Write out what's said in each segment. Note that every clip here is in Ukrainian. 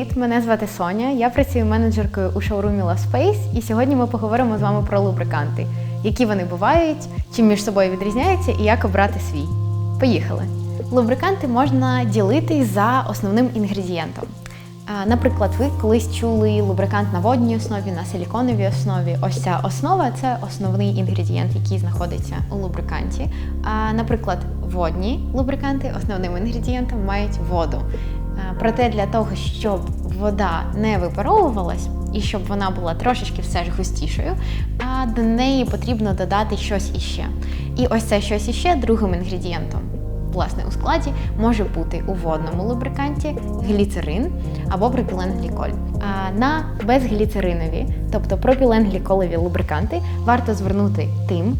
Привіт, мене звати Соня. Я працюю менеджеркою у шоурумі Love Space, і сьогодні ми поговоримо з вами про лубриканти, які вони бувають, чим між собою відрізняються і як обрати свій. Поїхали! Лубриканти можна ділити за основним інгредієнтом. Наприклад, ви колись чули лубрикант на водній основі, на силіконовій основі. Ось ця основа це основний інгредієнт, який знаходиться у лубриканті. Наприклад, водні лубриканти основним інгредієнтом мають воду. А, Проте для того, щоб вода не випаровувалась і щоб вона була трошечки все ж густішою, до неї потрібно додати щось іще. І ось це щось іще другим інгредієнтом власне у складі може бути у водному лубриканті гліцерин або пропіленгліколь. На безгліцеринові, тобто пропіленгліколові лубриканти, варто звернути тим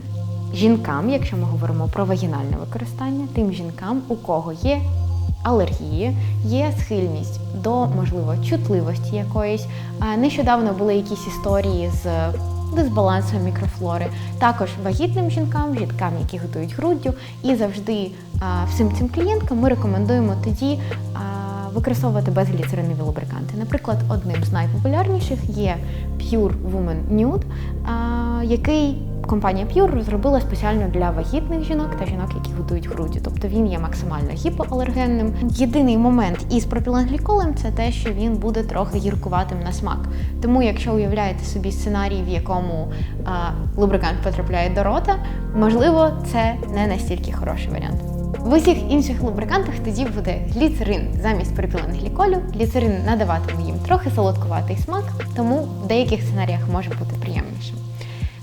жінкам, якщо ми говоримо про вагінальне використання, тим жінкам, у кого є алергії, є схильність до, можливо, чутливості якоїсь. Нещодавно були якісь історії з дисбалансом мікрофлори, також вагітним жінкам, жінкам, які готують груддю, і завжди всім цим клієнткам ми рекомендуємо тоді використовувати безгліцеринові лубриканти. Наприклад, одним з найпопулярніших є Pure Woman Nude, який компанія Pure розробила спеціально для вагітних жінок та жінок, які готують груддю. Тобто він є максимально гіпоалергенним. Єдиний момент із пропіленгліколем це те, що він буде трохи гіркуватим на смак. Тому, якщо уявляєте собі сценарій, в якому а, лубрикант потрапляє до рота, можливо, це не настільки хороший варіант. В усіх інших лубрикантах тоді буде гліцерин замість пропіленгліколю. Гліцерин надаватиме їм трохи солодкуватий смак, тому в деяких сценаріях може бути приємнішим.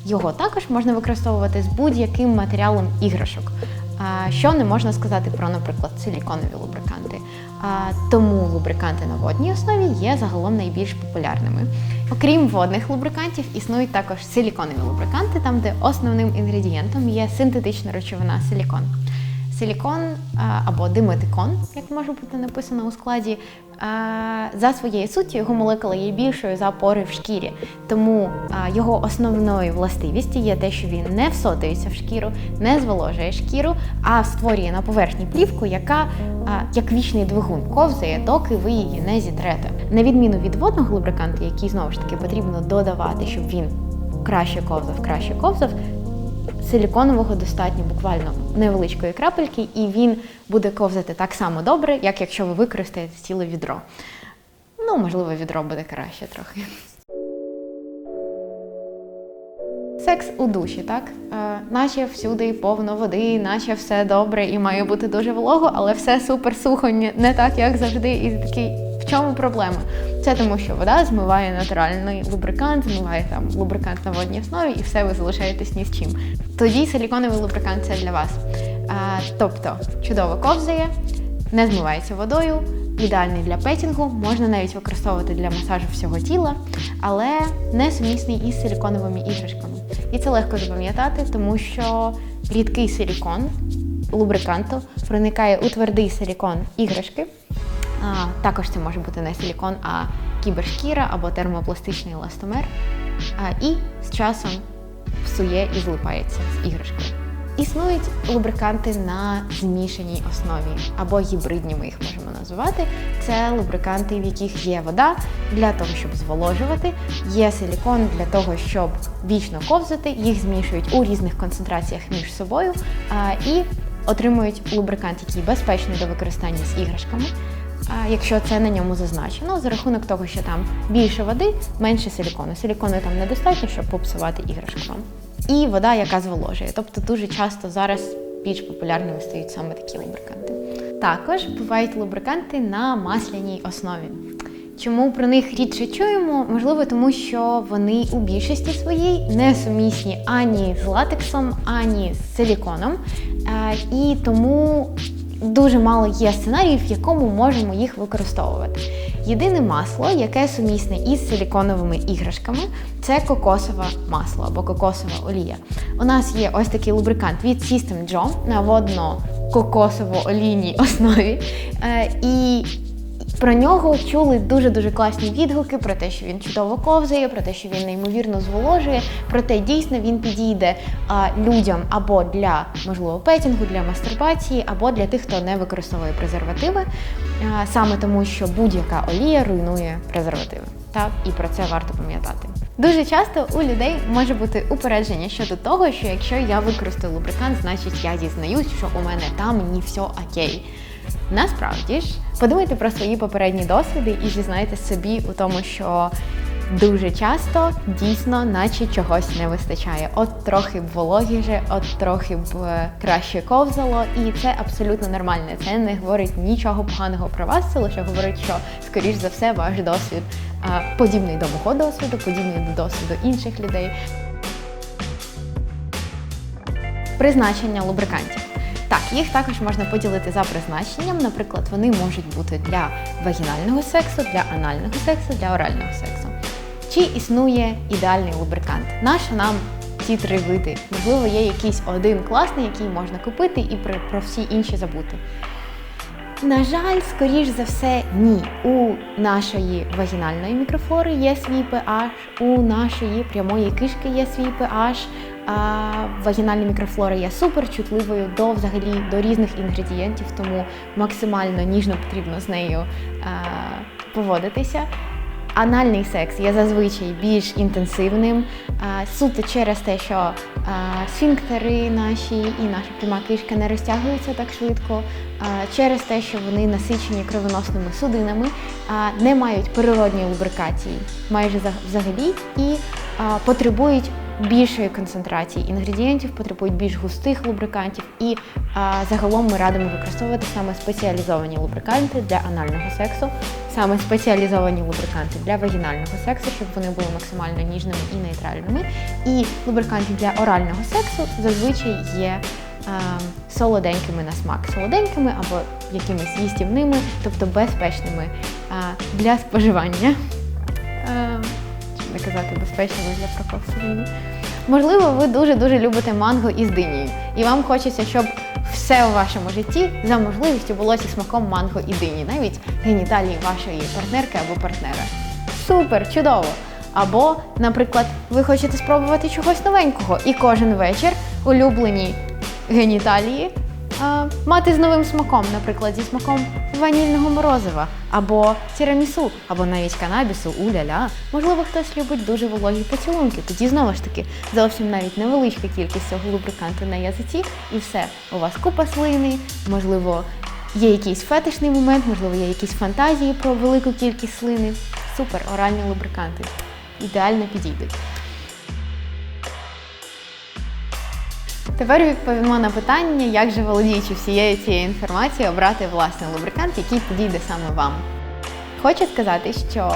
Його також можна використовувати з будь-яким матеріалом іграшок, що не можна сказати про, наприклад, силіконові лубриканти. Тому лубриканти на водній основі є загалом найбільш популярними. Окрім водних лубрикантів, існують також силіконові лубриканти, там де основним інгредієнтом є синтетична речовина силікон. Силікон або диметикон, як може бути написано у складі, за своєю суттю його молекула є більшою за пори в шкірі. Тому його основною властивістю є те, що він не всотується в шкіру, не зволожує шкіру, а створює на поверхні плівку, яка як вічний двигун ковзає, доки ви її не зітрете. На відміну від водного лубриканту, який знову ж таки потрібно додавати, щоб він краще ковзав, краще ковзав. Силіконового достатньо буквально невеличкої крапельки, і він буде ковзати так само добре, як якщо ви використаєте ціле відро. Ну, можливо, відро буде краще трохи. Секс у душі, так? Е, наче всюди повно води, наче все добре і має бути дуже волого, але все супер сухо, не так, як завжди. І такий, в чому проблема? Це тому, що вода змиває натуральний лубрикант, змиває там лубрикант на водній основі, і все, ви залишаєтесь ні з чим. Тоді силіконовий лубрикант це для вас. А, тобто чудово ковзає, не змивається водою, ідеальний для петінгу, можна навіть використовувати для масажу всього тіла, але не сумісний із силіконовими іграшками. І це легко запам'ятати, тому що рідкий силікон лубриканту проникає у твердий силікон іграшки. Також це може бути не силікон, а кібершкіра або термопластичний еластомер. І з часом псує і злипається з іграшкою. Існують лубриканти на змішаній основі або гібридні ми їх можемо називати. Це лубриканти, в яких є вода для того, щоб зволожувати, є силікон для того, щоб вічно ковзати, їх змішують у різних концентраціях між собою і отримують лубрикант, який безпечний до використання з іграшками. Якщо це на ньому зазначено, за рахунок того, що там більше води, менше силікону. Силікону там недостатньо, щоб попсувати іграшку. І вода, яка зволожує. Тобто дуже часто зараз більш популярними стають саме такі лубриканти. Також бувають лубриканти на масляній основі. Чому про них рідше чуємо? Можливо, тому що вони у більшості своїй не сумісні ані з латексом, ані з силіконом. Е, І тому дуже мало є сценаріїв, в якому можемо їх використовувати. Єдине масло, яке сумісне із силіконовими іграшками, це кокосове масло або кокосова олія. У нас є ось такий лубрикант від System Joe на водно-кокосово-олійній основі. Е, І Про нього чули дуже-дуже класні відгуки про те, що він чудово ковзає, про те, що він неймовірно зволожує. Проте дійсно він підійде а, людям або для можливо петінгу, для мастурбації, або для тих, хто не використовує презервативи, а, саме тому, що будь-яка олія руйнує презервативи. Та і про це варто пам'ятати. Дуже часто у людей може бути упередження щодо того, що якщо я використаю лубрикант, значить я зізнаюсь, що у мене там мені все окей. Насправді ж, подумайте про свої попередні досвіди і зізнайтесь собі у тому, що дуже часто дійсно, наче чогось не вистачає. От трохи б вологіше, от трохи б е, краще ковзало, і це абсолютно нормально. Це не говорить нічого поганого про вас, це лише говорить, що скоріш за все ваш досвід подібний до мого досвіду, подібний до досвіду інших людей. Призначення лубрикантів. Так, їх також можна поділити за призначенням. Наприклад, вони можуть бути для вагінального сексу, для анального сексу, для орального сексу. Чи існує ідеальний лубрикант? Нащо нам ті три види? Можливо, є якийсь один класний, який можна купити і про, всі інші забути. На жаль, скоріш за все, ні. У нашої вагінальної мікрофлори є свій pH, у нашої прямої кишки є свій pH, вагінальна мікрофлора є суперчутливою до взагалі до різних інгредієнтів, тому максимально ніжно потрібно з нею а, поводитися. Анальний секс є зазвичай більш інтенсивним, а, суто через те, що а, сфінктери наші і наша пряма кишка не розтягуються так швидко, через те, що вони насичені кровоносними судинами, не мають природньої лубрикації майже взагалі і потребують більшої концентрації інгредієнтів, потребують більш густих лубрикантів, і а, загалом ми радимо використовувати саме спеціалізовані лубриканти для анального сексу, саме спеціалізовані лубриканти для вагінального сексу, щоб вони були максимально ніжними і нейтральними. І лубриканти для орального сексу зазвичай є солоденькими на смак, солоденькими або якимись їстівними, тобто безпечними для споживання. Е, казати безпечними для проковтування. Можливо, ви дуже-дуже любите манго із динею, і вам хочеться, щоб все у вашому житті за можливістю було зі смаком манго і дині, навіть геніталії вашої партнерки або партнера. Супер, чудово! Або, наприклад, ви хочете спробувати чогось новенького, і кожен вечір улюблені геніталії мати з новим смаком, наприклад, зі смаком ванільного морозива, або тірамісу, або навіть канабісу, уля-ля. Можливо, хтось любить дуже вологі поцілунки. Тоді знову ж таки зовсім навіть невеличка кількість цього лубриканту на язиці, і все. У вас купа слини, можливо, є якийсь фетишний момент, можливо, є якісь фантазії про велику кількість слини. Супер, оральні лубриканти. Ідеально підійдуть. Тепер відповімо на питання, як же володіючи всією цією інформацією, обрати власний лубрикант, який підійде саме вам. Хочу сказати, що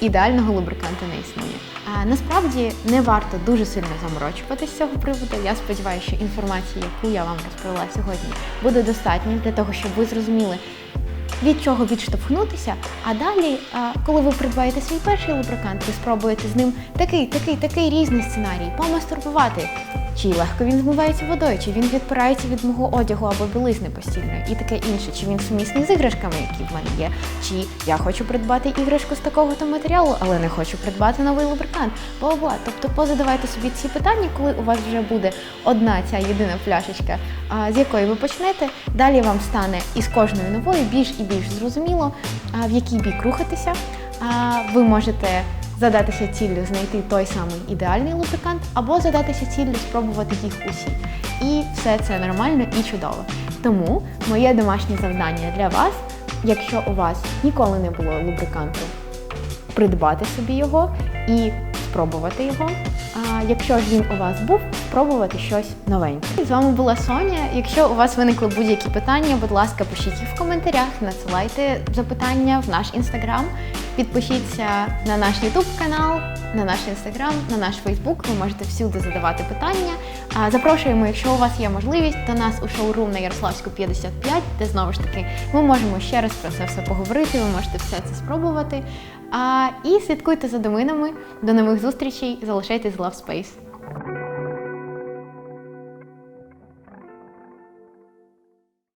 ідеального лубриканту не існує. А насправді не варто дуже сильно заморочуватися з цього приводу. Я сподіваюся, що інформація, яку я вам розповіла сьогодні, буде достатньою для того, щоб ви зрозуміли, від чого відштовхнутися. А далі, коли ви придбаєте свій перший лубрикант, ви спробуєте з ним такий, такий, такий різний сценарій помастурбувати. Чи легко він змивається водою, чи він відпирається від мого одягу або білизни постійно, і таке інше, чи він сумісний з іграшками, які в мене є, чи я хочу придбати іграшку з такого-то матеріалу, але не хочу придбати новий лубрикант. Бла-бла. Тобто позадавайте собі ці питання, коли у вас вже буде одна ця єдина пляшечка, з якої ви почнете. Далі вам стане із кожною новою більш і більш зрозуміло, в який бік рухатися. Ви можете задатися ціллю знайти той самий ідеальний лубрикант, або задатися ціллю спробувати їх усі. І все це нормально і чудово. Тому моє домашнє завдання для вас, якщо у вас ніколи не було лубриканту, придбати собі його і спробувати його. А якщо ж він у вас був, спробувати щось новеньке. З вами була Соня. Якщо у вас виникли будь-які питання, будь ласка, пишіть їх в коментарях, надсилайте запитання в наш інстаграм. Підпишіться на наш Ютуб канал, на наш інстаграм, на наш Фейсбук. Ви можете всюди задавати питання. Запрошуємо, якщо у вас є можливість, до нас у шоурум на Ярославську 55, де знову ж таки ми можемо ще раз про це все поговорити. Ви можете все це спробувати. І слідкуйте за доминами. До нових зустрічей. Залишайтесь з Love Space.